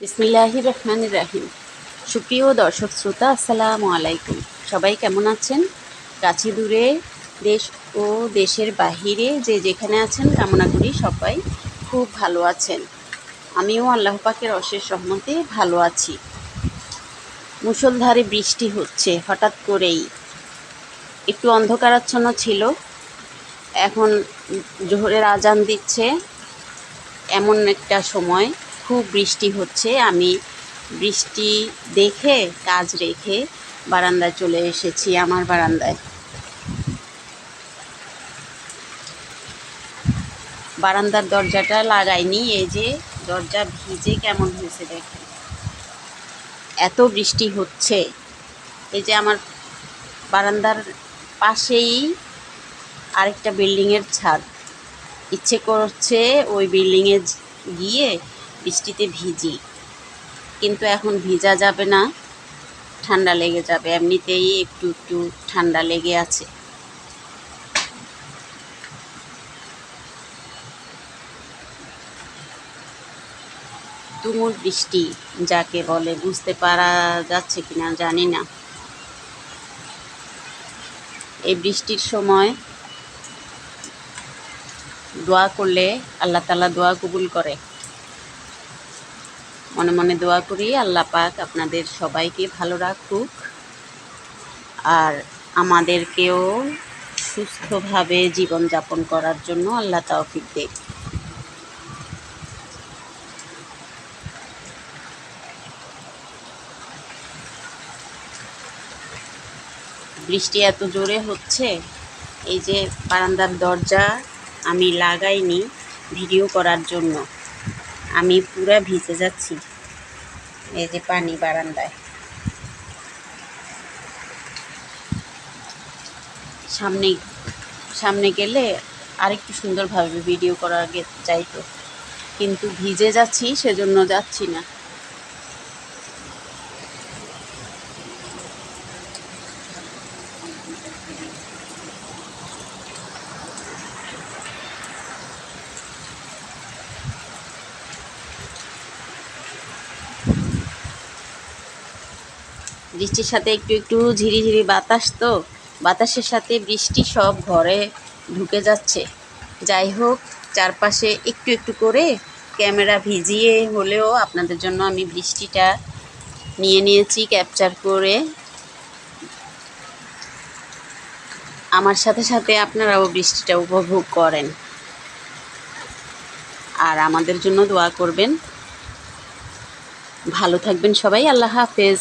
বিসমিল্লাহি রহমান রাহিম সুপ্রিয় দর্শক শ্রোতা, আসসালামু আলাইকুম। সবাই কেমন আছেন? কাছে দূরে দেশ ও দেশের বাহিরে যে যেখানে আছেন, কামনা করি সবাই খুব ভালো আছেন। আমিও আল্লাহ পাকের অশেষ রহমতে ভালো আছি। মুষলধারে বৃষ্টি হচ্ছে, হঠাৎ করেই। একটু অন্ধকারাচ্ছন্ন ছিল। এখন জোহরের আজান দিচ্ছে। এমন একটা সময়। খুব বৃষ্টি হচ্ছে। আমি বৃষ্টি দেখে, কাজ রেখে বারান্দায় চলে এসেছি আমার বারান্দায়। বারান্দার দরজাটা লাগাইনি, এই যে দরজা ভিজে কেমন হয়েছে দেখেন। এত বৃষ্টি হচ্ছে। এই যে আমার বারান্দার পাশেই আরেকটা বিল্ডিংয়ের ছাদ। ইচ্ছে করছে ওই বিল্ডিংয়ে গিয়ে বৃষ্টিতে ভিজি। কিন্তু এখন ভিজা যাবে না, ঠান্ডা লেগে যাবে। এমনিতেই একটু একটু ঠান্ডা লেগে আছে। তুমুল বৃষ্টি যাকে বলে, বুঝতে পারা যাচ্ছে কিনা জানি না। এই বৃষ্টির সময় দোয়া করলে আল্লাহ তালা দোয়া কবুল করে। মনে মনে দোয়া করি, আল্লাহ পাক আপনাদের সবাইকে ভালো রাখুক আর আমাদেরকেও সুস্থভাবে জীবনযাপন করার জন্য আল্লাহ তৌফিক দেখ বৃষ্টি এত জোরে হচ্ছে, এই যে বারান্দার দরজা আমি লাগাইনি ভিডিও করার জন্য। আমি পুরা ভিজে যাচ্ছি। এই যে পানি বারান্দায়। সামনে সামনে গেলে আরেকটু সুন্দরভাবে ভিডিও করা আগে চাইতো কিন্তু ভিজে যাচ্ছি, সেজন্য যাচ্ছি না। বৃষ্টির সাথে একটু একটু ঝিরিঝিরি বাতাস তো। বাতাসের সাথে বৃষ্টি সব ঘরে ঢুকে যাচ্ছে। যাই হোক, চারপাশে একটু একটু করে ক্যামেরা ভিজিয়ে হলেও আপনাদের জন্য আমি বৃষ্টিটা নিয়ে নিয়েছি, ক্যাপচার করে। আমার সাথে সাথে আপনারাও বৃষ্টিটা উপভোগ করেন। আর আমাদের জন্য দোয়া করবেন। ভালো থাকবেন সবাই, আল্লাহ হাফেজ।